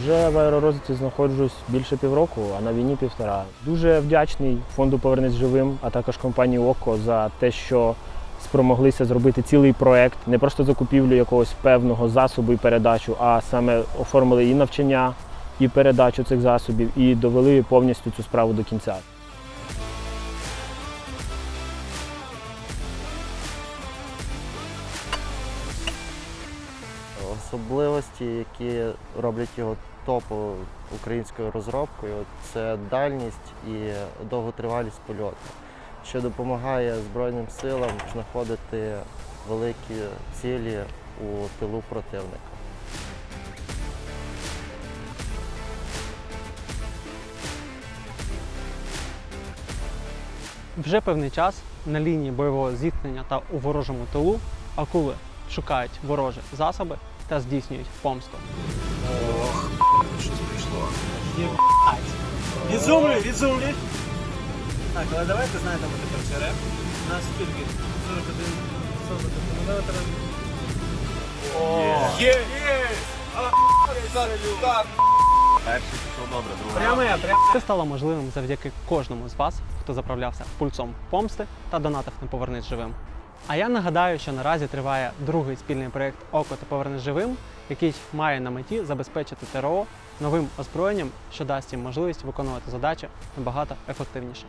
Вже в аеророзвитку знаходжусь більше півроку, а на війні півтора. Дуже вдячний фонду Повернись живим, а також компанії ОКО за те, що спромоглися зробити цілий проект, не просто закупівлю якогось певного засобу і передачу, а саме оформили і навчання, і передачу цих засобів, і довели повністю цю справу до кінця. Особливості, які роблять його топовою українською розробкою, це дальність і довготривалість польоту, що допомагає Збройним силам знаходити великі цілі у тилу противника. Вже певний час на лінії бойового зіткнення та у ворожому тилу акули шукають ворожі засоби та здійснюють помсту. Відзумлюй, відзумлюй. Так, але давайте знайдемо тепер череп. У нас скільки? 41, 41 км. Є! Є! Пряме, пряме. Це стало можливим завдяки кожному з вас, хто заправлявся пульсом помсти та донатив на повернись живим. А я нагадаю, що наразі триває другий спільний проєкт Око та поверне живим, який має на меті забезпечити ТРО новим озброєнням, що дасть їм можливість виконувати задачі набагато ефективніше.